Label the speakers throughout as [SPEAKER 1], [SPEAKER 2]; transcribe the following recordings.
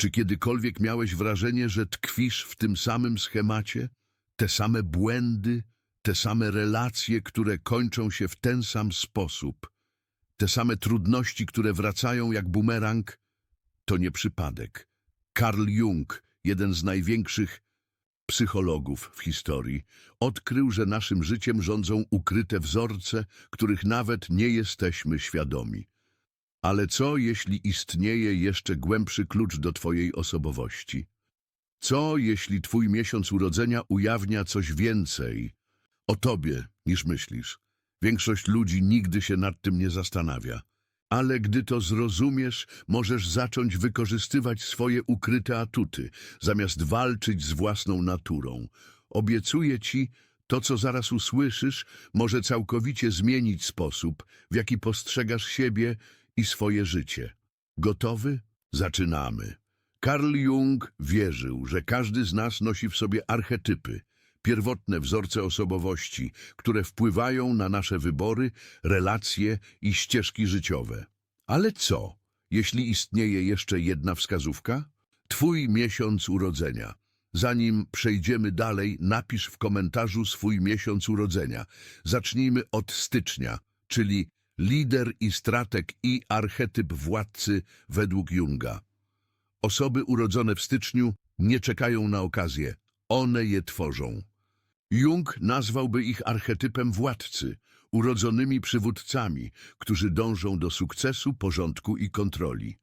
[SPEAKER 1] Czy kiedykolwiek miałeś wrażenie, że tkwisz w tym samym schemacie? Te same błędy, te same relacje, które kończą się w ten sam sposób, te same trudności, które wracają jak bumerang? To nie przypadek. Carl Jung, jeden z największych psychologów w historii, odkrył, że naszym życiem rządzą ukryte wzorce, których nawet nie jesteśmy świadomi. Ale co, jeśli istnieje jeszcze głębszy klucz do Twojej osobowości? Co, jeśli Twój miesiąc urodzenia ujawnia coś więcej o Tobie niż myślisz? Większość ludzi nigdy się nad tym nie zastanawia. Ale gdy to zrozumiesz, możesz zacząć wykorzystywać swoje ukryte atuty, zamiast walczyć z własną naturą. Obiecuję Ci, to co zaraz usłyszysz, może całkowicie zmienić sposób, w jaki postrzegasz siebie i swoje życie. Gotowy? Zaczynamy. Carl Jung wierzył, że każdy z nas nosi w sobie archetypy, pierwotne wzorce osobowości, które wpływają na nasze wybory, relacje i ścieżki życiowe. Ale co, jeśli istnieje jeszcze jedna wskazówka? Twój miesiąc urodzenia. Zanim przejdziemy dalej, napisz w komentarzu swój miesiąc urodzenia. Zacznijmy od stycznia, czyli lider i strateg i archetyp władcy według Junga. Osoby urodzone w styczniu nie czekają na okazję, one je tworzą. Jung nazwałby ich archetypem władcy, urodzonymi przywódcami, którzy dążą do sukcesu, porządku i kontroli.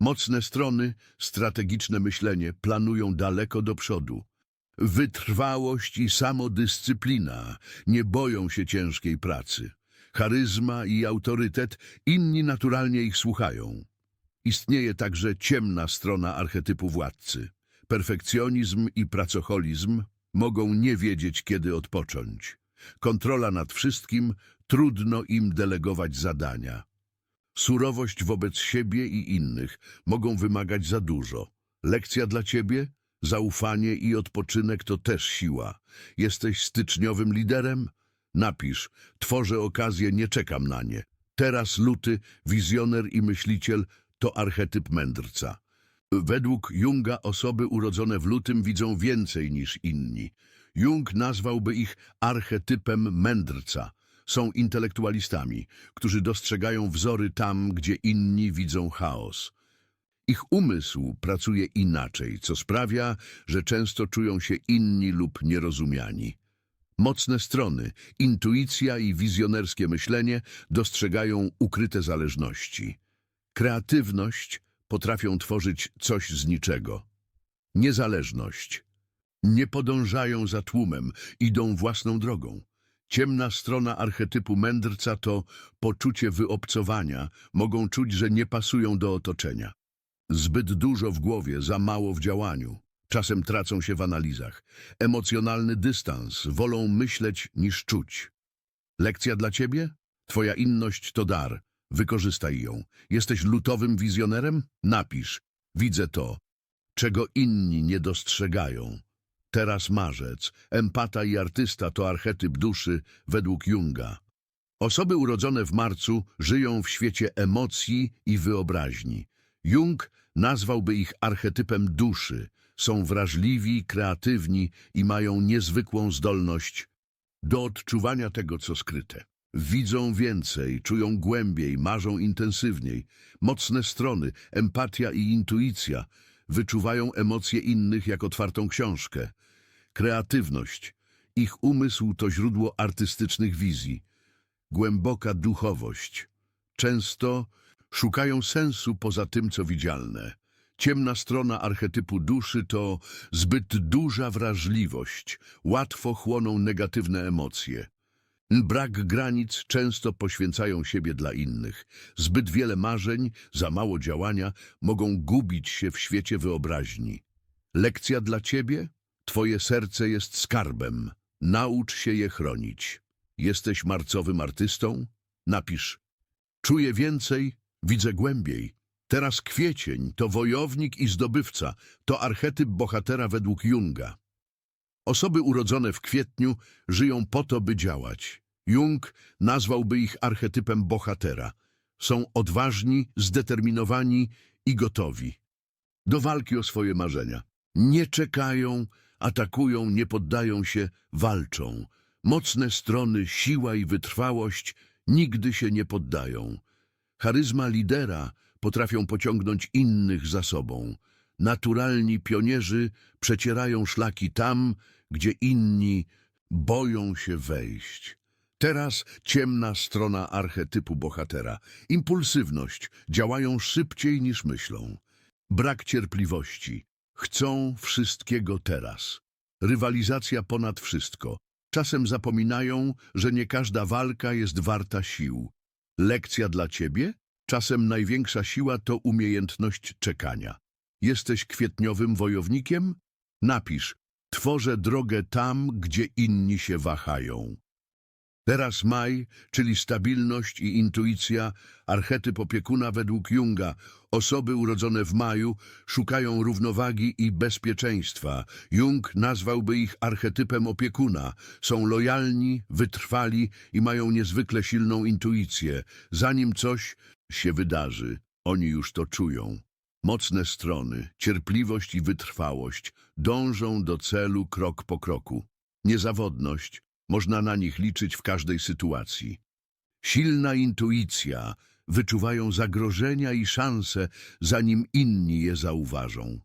[SPEAKER 1] Mocne strony, strategiczne myślenie planują daleko do przodu. Wytrwałość i samodyscyplina nie boją się ciężkiej pracy. Charyzma i autorytet, inni naturalnie ich słuchają. Istnieje także ciemna strona archetypu władcy. Perfekcjonizm i pracoholizm mogą nie wiedzieć, kiedy odpocząć. Kontrola nad wszystkim, trudno im delegować zadania. Surowość wobec siebie i innych mogą wymagać za dużo. Lekcja dla ciebie? Zaufanie i odpoczynek to też siła. Jesteś styczniowym liderem? Napisz, tworzę okazję, nie czekam na nie. Teraz luty, wizjoner i myśliciel to archetyp mędrca. Według Junga osoby urodzone w lutym widzą więcej niż inni. Jung nazwałby ich archetypem mędrca. Są intelektualistami, którzy dostrzegają wzory tam, gdzie inni widzą chaos. Ich umysł pracuje inaczej, co sprawia, że często czują się inni lub nierozumiani. Mocne strony, intuicja i wizjonerskie myślenie dostrzegają ukryte zależności. Kreatywność potrafią tworzyć coś z niczego. Niezależność. Nie podążają za tłumem, idą własną drogą. Ciemna strona archetypu mędrca to poczucie wyobcowania, mogą czuć, że nie pasują do otoczenia. Zbyt dużo w głowie, za mało w działaniu. Czasem tracą się w analizach. Emocjonalny dystans, wolą myśleć niż czuć. Lekcja dla ciebie? Twoja inność to dar. Wykorzystaj ją. Jesteś lutowym wizjonerem? Napisz. Widzę to, czego inni nie dostrzegają. Teraz marzec, empata i artysta to archetyp duszy według Junga. Osoby urodzone w marcu żyją w świecie emocji i wyobraźni. Jung nazwałby ich archetypem duszy. Są wrażliwi, kreatywni i mają niezwykłą zdolność do odczuwania tego, co skryte. Widzą więcej, czują głębiej, marzą intensywniej. Mocne strony, empatia i intuicja wyczuwają emocje innych jak otwartą książkę. Kreatywność. Ich umysł to źródło artystycznych wizji. Głęboka duchowość. Często szukają sensu poza tym, co widzialne. Ciemna strona archetypu duszy to zbyt duża wrażliwość. Łatwo chłoną negatywne emocje. Brak granic często poświęcają siebie dla innych. Zbyt wiele marzeń, za mało działania mogą gubić się w świecie wyobraźni. Lekcja dla ciebie? Twoje serce jest skarbem. Naucz się je chronić. Jesteś marcowym artystą? Napisz. Czuję więcej, widzę głębiej. Teraz kwiecień to wojownik i zdobywca, to archetyp bohatera według Junga. Osoby urodzone w kwietniu żyją po to, by działać. Jung nazwałby ich archetypem bohatera. Są odważni, zdeterminowani i gotowi. do walki o swoje marzenia. Nie czekają, atakują, nie poddają się, walczą. Mocne strony, siła i wytrwałość nigdy się nie poddają. Charyzma lidera potrafią pociągnąć innych za sobą. Naturalni pionierzy przecierają szlaki tam, gdzie inni boją się wejść. Teraz ciemna strona archetypu bohatera. Impulsywność. Działają szybciej niż myślą. Brak cierpliwości. Chcą wszystkiego teraz. Rywalizacja ponad wszystko. Czasem zapominają, że nie każda walka jest warta sił. Lekcja dla ciebie? Czasem największa siła to umiejętność czekania. Jesteś kwietniowym wojownikiem? Napisz, tworzę drogę tam, gdzie inni się wahają. Teraz maj, czyli stabilność i intuicja, archetyp opiekuna według Junga. Osoby urodzone w maju szukają równowagi i bezpieczeństwa. Jung nazwałby ich archetypem opiekuna. Są lojalni, wytrwali i mają niezwykle silną intuicję. Zanim coś się wydarzy, oni już to czują. Mocne strony, cierpliwość i wytrwałość dążą do celu krok po kroku. Niezawodność, można na nich liczyć w każdej sytuacji. Silna intuicja, wyczuwają zagrożenia i szanse, zanim inni je zauważą.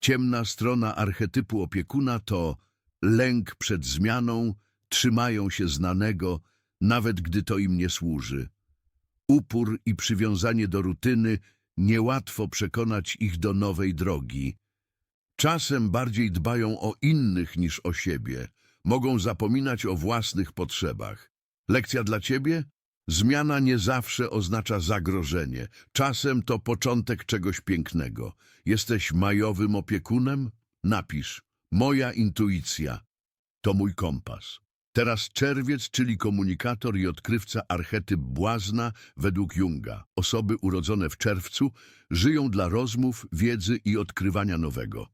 [SPEAKER 1] Ciemna strona archetypu opiekuna to lęk przed zmianą, trzymają się znanego, nawet gdy to im nie służy. Upór i przywiązanie do rutyny niełatwo przekonać ich do nowej drogi. Czasem bardziej dbają o innych niż o siebie. Mogą zapominać o własnych potrzebach. Lekcja dla ciebie? Zmiana nie zawsze oznacza zagrożenie. Czasem to początek czegoś pięknego. Jesteś majowym opiekunem? Napisz. Moja intuicja to mój kompas. Teraz czerwiec, czyli komunikator i odkrywca archetyp błazna według Junga. Osoby urodzone w czerwcu żyją dla rozmów, wiedzy i odkrywania nowego.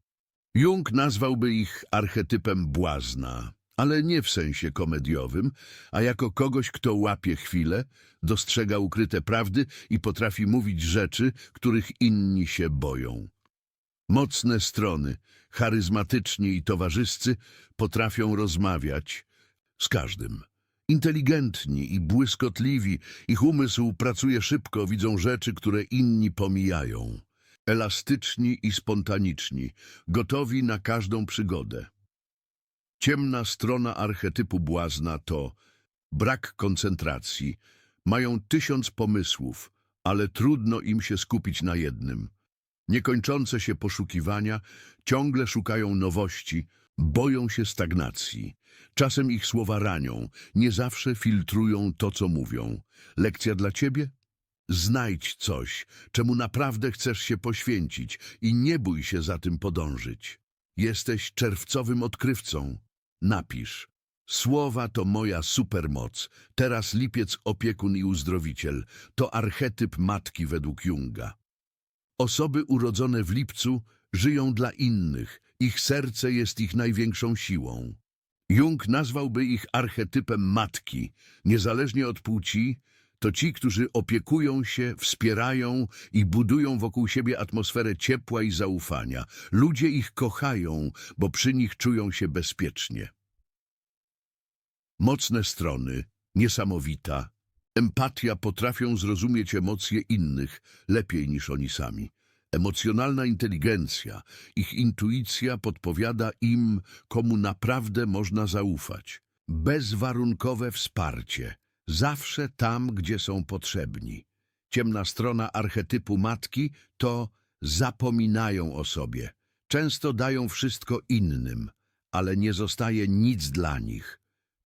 [SPEAKER 1] Jung nazwałby ich archetypem błazna, ale nie w sensie komediowym, a jako kogoś, kto łapie chwilę, dostrzega ukryte prawdy i potrafi mówić rzeczy, których inni się boją. Mocne strony, charyzmatyczni i towarzyscy potrafią rozmawiać z każdym. Inteligentni i błyskotliwi, ich umysł pracuje szybko, widzą rzeczy, które inni pomijają. Elastyczni i spontaniczni, gotowi na każdą przygodę. Ciemna strona archetypu błazna to brak koncentracji. Mają tysiąc pomysłów, ale trudno im się skupić na jednym. Niekończące się poszukiwania ciągle szukają nowości, boją się stagnacji. Czasem ich słowa ranią, nie zawsze filtrują to, co mówią. Lekcja dla ciebie? Znajdź coś, czemu naprawdę chcesz się poświęcić i nie bój się za tym podążyć. Jesteś czerwcowym odkrywcą. Napisz. Słowa to moja supermoc. Teraz lipiec opiekun i uzdrowiciel. To archetyp matki według Junga. Osoby urodzone w lipcu żyją dla innych. Ich serce jest ich największą siłą. Jung nazwałby ich archetypem matki. Niezależnie od płci, to ci, którzy opiekują się, wspierają i budują wokół siebie atmosferę ciepła i zaufania. Ludzie ich kochają, bo przy nich czują się bezpiecznie. Mocne strony, niesamowita. Empatia potrafią zrozumieć emocje innych lepiej niż oni sami. Emocjonalna inteligencja, ich intuicja podpowiada im, komu naprawdę można zaufać. Bezwarunkowe wsparcie, zawsze tam, gdzie są potrzebni. Ciemna strona archetypu matki to zapominają o sobie. Często dają wszystko innym, ale nie zostaje nic dla nich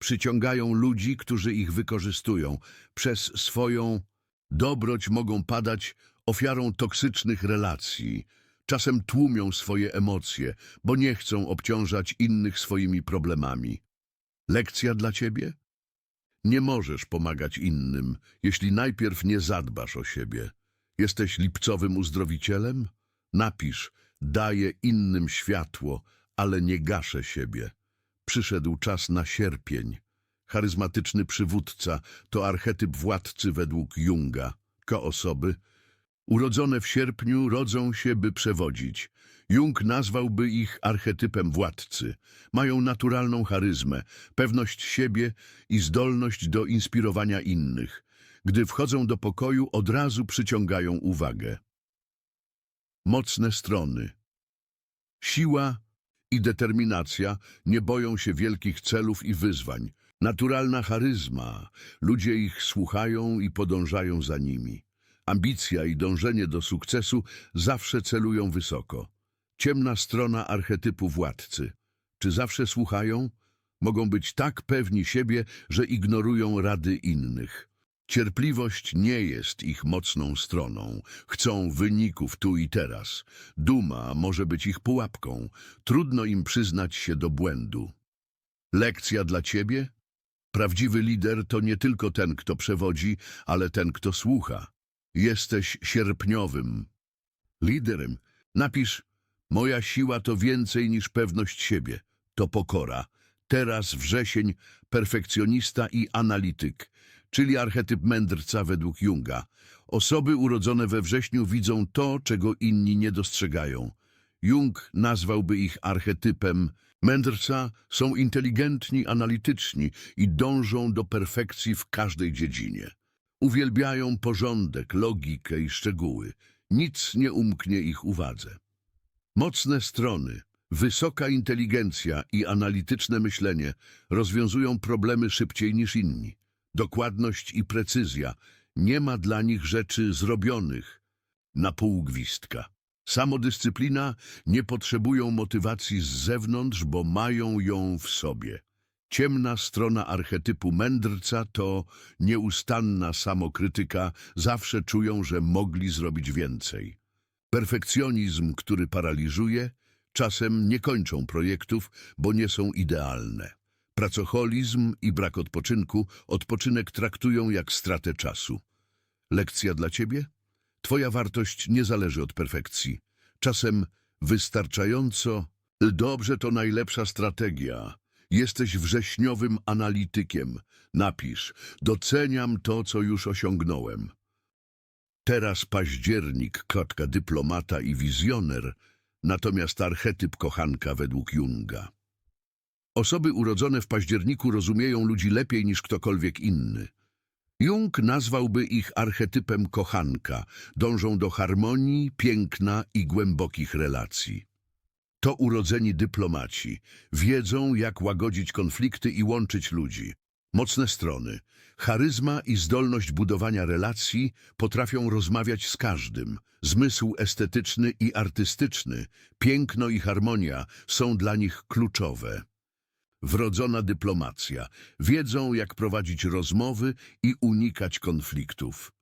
[SPEAKER 1] przyciągają ludzi, którzy ich wykorzystują. Przez swoją dobroć mogą padać ofiarą toksycznych relacji. Czasem tłumią swoje emocje, bo nie chcą obciążać innych swoimi problemami. Lekcja dla ciebie? Nie możesz pomagać innym, jeśli najpierw nie zadbasz o siebie. Jesteś lipcowym uzdrowicielem? Napisz, daję innym światło, ale nie gaszę siebie. Przyszedł czas na sierpień. Charyzmatyczny przywódca to archetyp władcy według Junga. Ko osoby Urodzone w sierpniu rodzą się, by przewodzić. Jung nazwałby ich archetypem władcy. Mają naturalną charyzmę, pewność siebie i zdolność do inspirowania innych. Gdy wchodzą do pokoju, od razu przyciągają uwagę. Mocne strony. Siła i determinacja nie boją się wielkich celów i wyzwań. Naturalna charyzma. Ludzie ich słuchają i podążają za nimi. Ambicja i dążenie do sukcesu zawsze celują wysoko. Ciemna strona archetypu władcy. Czy zawsze słuchają? Mogą być tak pewni siebie, że ignorują rady innych. Cierpliwość nie jest ich mocną stroną. Chcą wyników tu i teraz. Duma może być ich pułapką. Trudno im przyznać się do błędu. Lekcja dla ciebie? Prawdziwy lider to nie tylko ten, kto przewodzi, ale ten, kto słucha. Jesteś sierpniowym. Liderem. Napisz, moja siła to więcej niż pewność siebie. To pokora. Teraz wrzesień, perfekcjonista i analityk, czyli archetyp mędrca według Junga. Osoby urodzone we wrześniu widzą to, czego inni nie dostrzegają. Jung nazwałby ich archetypem mędrca, są inteligentni, analityczni i dążą do perfekcji w każdej dziedzinie. Uwielbiają porządek, logikę i szczegóły. Nic nie umknie ich uwadze. Mocne strony, wysoka inteligencja i analityczne myślenie rozwiązują problemy szybciej niż inni. Dokładność i precyzja. Nie ma dla nich rzeczy zrobionych na pół gwizdka. Samodyscyplina nie potrzebują motywacji z zewnątrz, bo mają ją w sobie. Ciemna strona archetypu mędrca to nieustanna samokrytyka, zawsze czują, że mogli zrobić więcej. Perfekcjonizm, który paraliżuje, czasem nie kończą projektów, bo nie są idealne. Pracoholizm i brak odpoczynku odpoczynek traktują jak stratę czasu. Lekcja dla ciebie? Twoja wartość nie zależy od perfekcji. Czasem wystarczająco dobrze to najlepsza strategia. Jesteś wrześniowym analitykiem. Napisz, doceniam to, co już osiągnąłem. Teraz październik, klatka dyplomata i wizjoner, natomiast archetyp kochanka według Junga. Osoby urodzone w październiku rozumieją ludzi lepiej niż ktokolwiek inny. Jung nazwałby ich archetypem kochanka, dążą do harmonii, piękna i głębokich relacji. To urodzeni dyplomaci, wiedzą jak łagodzić konflikty i łączyć ludzi. Mocne strony, charyzma i zdolność budowania relacji potrafią rozmawiać z każdym. Zmysł estetyczny i artystyczny, piękno i harmonia są dla nich kluczowe. Wrodzona dyplomacja, wiedzą jak prowadzić rozmowy i unikać konfliktów.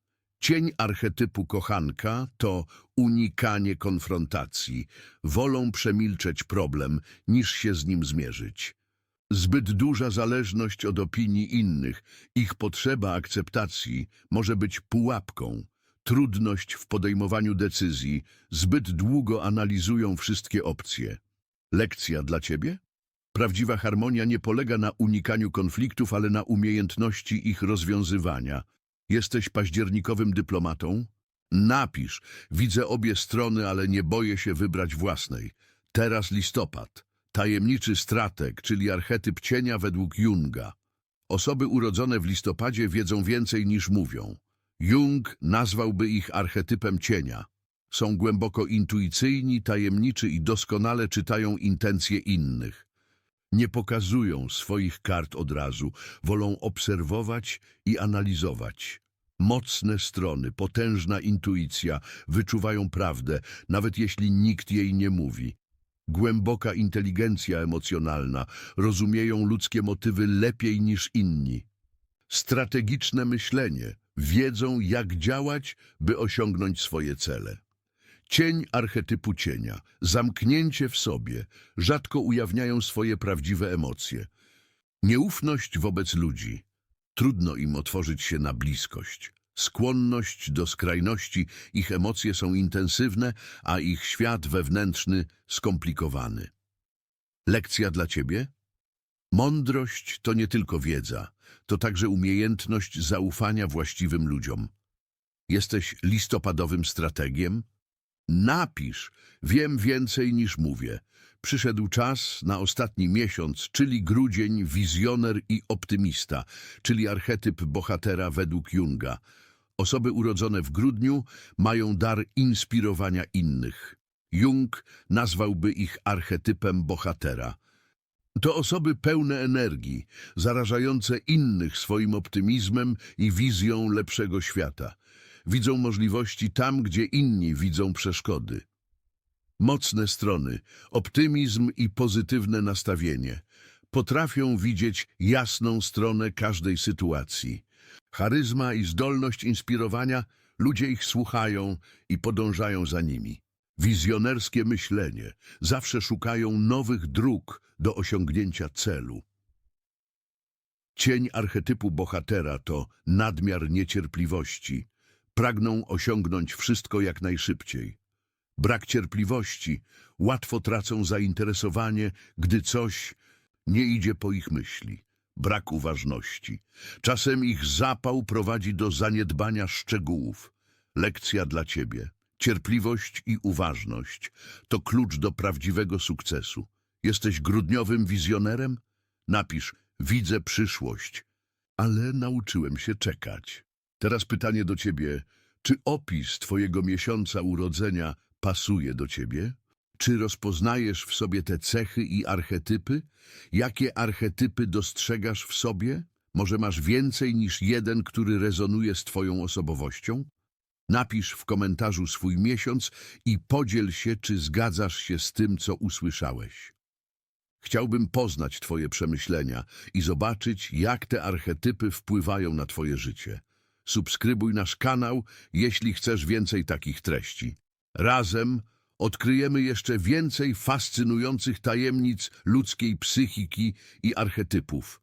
[SPEAKER 1] Cień archetypu kochanka to unikanie konfrontacji, wolą przemilczeć problem niż się z nim zmierzyć. Zbyt duża zależność od opinii innych, ich potrzeba akceptacji może być pułapką. Trudność w podejmowaniu decyzji, zbyt długo analizują wszystkie opcje. Lekcja dla ciebie? Prawdziwa harmonia nie polega na unikaniu konfliktów, ale na umiejętności ich rozwiązywania. Jesteś październikowym dyplomatą? Napisz, widzę obie strony, ale nie boję się wybrać własnej. Teraz listopad. Tajemniczy strateg, czyli archetyp cienia według Junga. Osoby urodzone w listopadzie wiedzą więcej niż mówią. Jung nazwałby ich archetypem cienia. Są głęboko intuicyjni, tajemniczy i doskonale czytają intencje innych. Nie pokazują swoich kart od razu, wolą obserwować i analizować. Mocne strony, potężna intuicja, wyczuwają prawdę, nawet jeśli nikt jej nie mówi. Głęboka inteligencja emocjonalna, rozumieją ludzkie motywy lepiej niż inni. Strategiczne myślenie, wiedzą jak działać, by osiągnąć swoje cele. Cień archetypu cienia, zamknięcie w sobie, rzadko ujawniają swoje prawdziwe emocje. Nieufność wobec ludzi. Trudno im otworzyć się na bliskość. Skłonność do skrajności, ich emocje są intensywne, a ich świat wewnętrzny skomplikowany. Lekcja dla ciebie? Mądrość to nie tylko wiedza, to także umiejętność zaufania właściwym ludziom. Jesteś listopadowym strategiem? Napisz, wiem więcej niż mówię. Przyszedł czas na ostatni miesiąc, czyli grudzień, wizjoner i optymista, czyli archetyp bohatera według Junga. Osoby urodzone w grudniu mają dar inspirowania innych. Jung nazwałby ich archetypem bohatera. To osoby pełne energii, zarażające innych swoim optymizmem i wizją lepszego świata. Widzą możliwości tam, gdzie inni widzą przeszkody. Mocne strony, optymizm i pozytywne nastawienie. Potrafią widzieć jasną stronę każdej sytuacji. Charyzma i zdolność inspirowania, ludzie ich słuchają i podążają za nimi. Wizjonerskie myślenie, zawsze szukają nowych dróg do osiągnięcia celu. Cień archetypu bohatera to nadmiar niecierpliwości. Pragną osiągnąć wszystko jak najszybciej. Brak cierpliwości, łatwo tracą zainteresowanie, gdy coś nie idzie po ich myśli. Brak uważności. Czasem ich zapał prowadzi do zaniedbania szczegółów. Lekcja dla ciebie. Cierpliwość i uważność to klucz do prawdziwego sukcesu. Jesteś grudniowym wizjonerem? Napisz, widzę przyszłość, ale nauczyłem się czekać. Teraz pytanie do ciebie, czy opis twojego miesiąca urodzenia pasuje do ciebie? Czy rozpoznajesz w sobie te cechy i archetypy? Jakie archetypy dostrzegasz w sobie? Może masz więcej niż jeden, który rezonuje z twoją osobowością? Napisz w komentarzu swój miesiąc i podziel się, czy zgadzasz się z tym, co usłyszałeś. Chciałbym poznać Twoje przemyślenia i zobaczyć, jak te archetypy wpływają na Twoje życie. Subskrybuj nasz kanał, jeśli chcesz więcej takich treści. Razem odkryjemy jeszcze więcej fascynujących tajemnic ludzkiej psychiki i archetypów.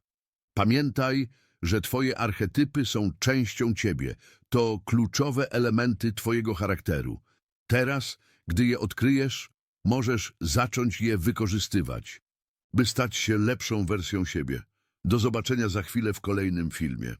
[SPEAKER 1] Pamiętaj, że Twoje archetypy są częścią Ciebie. To kluczowe elementy Twojego charakteru. Teraz, gdy je odkryjesz, możesz zacząć je wykorzystywać, by stać się lepszą wersją siebie. Do zobaczenia za chwilę w kolejnym filmie.